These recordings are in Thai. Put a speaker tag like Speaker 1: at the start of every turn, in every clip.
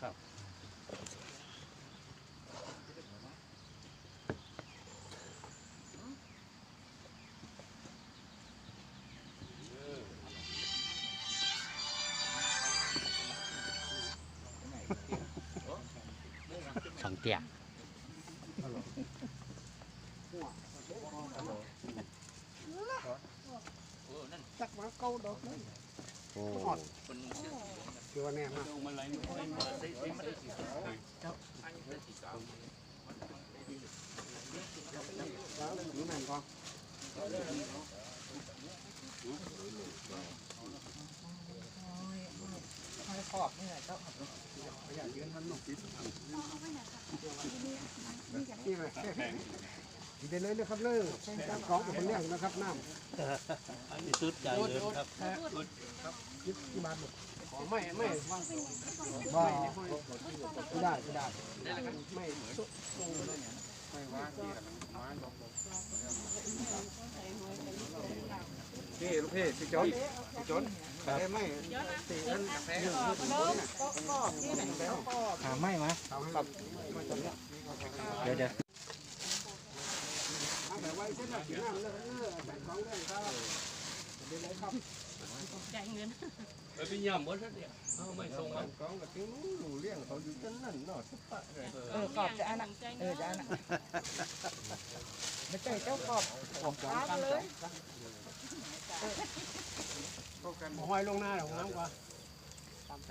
Speaker 1: ครับ
Speaker 2: สังเตีย
Speaker 3: จักมาเก้าดอกเลย
Speaker 2: โอ้
Speaker 3: คือว่าแน่มากแล้วนี่แม่นก็
Speaker 4: ไม่ขอบนี่แหละเจ้า
Speaker 3: อยากยืนทันหนุ่มนี่ไหมดีเลยนะครับเลยจับของเป็นคนเลี้ยงนะครับน้ำ
Speaker 1: อันนี้สุดใจเลยครับ
Speaker 3: ยึดที่บ้านหมดของไม่ไม่ว่างบ่ไม่ได้ไม่ได้ไม่สุกไม่ว่างที่มันมาบอกนี่ลูกพี่พี่จนพี่จนได้ไหมตีนั้นกาแฟยืดยืดยืด
Speaker 4: ขอบนี่แหละเจ้าขอบ
Speaker 2: หาไม่มา
Speaker 3: เอาให้ครับ
Speaker 2: เดี๋ยวเดี๋ยว
Speaker 3: เอาแบบไว้เส้นหลักสีน้ำเลยเออใส่ของเลยครับเดี๋ยวเลยครับ
Speaker 4: จ่ายเงิน
Speaker 1: ไปเป็นยำหมดแล้วเนี่ยเอาไม่ส่งมา
Speaker 3: ของกับที่นู้นหนูเลี้ยงเขาอยู่จังนั่นเนาะสักปะเลย
Speaker 4: เออขอบจะอันน่ะเออจะอันน่ะไม่ใช่เจ้าขอบขอบฟ้าไปเลย
Speaker 3: ห้อยลงหน้าของน้ำกว่าทำส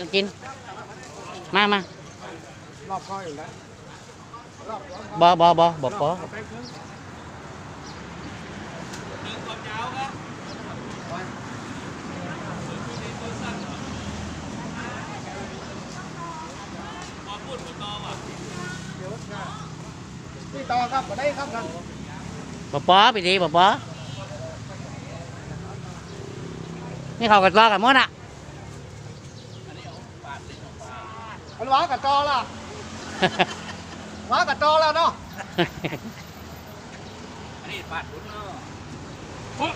Speaker 3: อะ
Speaker 2: กิน มามา
Speaker 3: รอบก้อยอยู่แล้ว
Speaker 2: บอบอบอบอปอ
Speaker 3: พี่ต่อครับมาได้ครับท่าน
Speaker 2: บอปอไปดีบอปอนี่เขากันรอกันหมดอะ
Speaker 3: มันว้ากับจอละว้ากับจอแล้วเนาะ
Speaker 1: อันนี้ปาดรุ่นเนาะ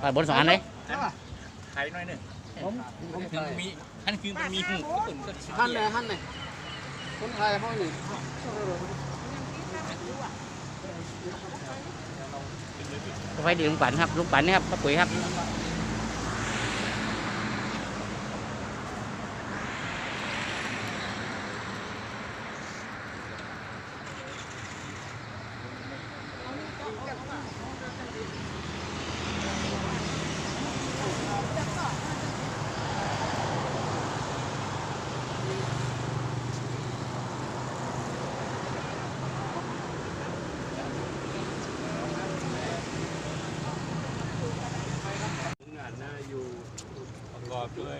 Speaker 2: ไปบนสองอันเลย
Speaker 1: ไข่หน่อยหนึ่ง
Speaker 3: ผมผม
Speaker 1: ถึงมีอันคือมันมีหูตุ่นก็ชิ้น
Speaker 3: หั่น
Speaker 1: เดี
Speaker 3: เลย
Speaker 1: ยว
Speaker 3: หั่นเลยคนไทยเขานี่
Speaker 2: ไฟดีลุงปันครับลุงปันนี่ครับป้าปุ๋ยครับ
Speaker 1: งานหน้าอยู่ประ กอบด้วย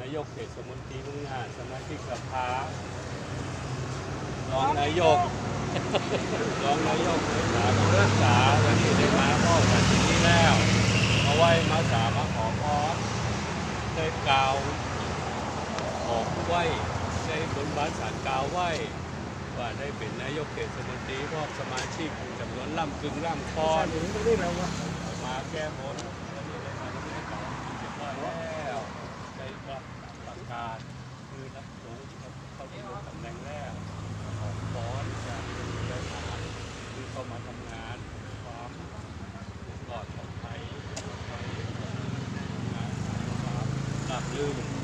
Speaker 1: นายกเทศมนตรีมึงงานสมาชิกสภารองนายกรองนายกเลขาธิการรักษาวันนี้ได้มาพ่อกันที่นี่แล้วเอาไว้มาสามาขอพรได้กล่าวออกไว้ได้บนบานสารกล่าวไว้ว่าได้เป็นนายกเทศมนตรีพร้อมสมาชิกจำนวนล่ำกึ่งล่ำคอนมาแก้บน การคือนักสูงครัเข้าไปลงตำแหน่งแรกของบอสจากเจ้าานคือเข้ามาทำงานความปลอดภัยความหลับลื่น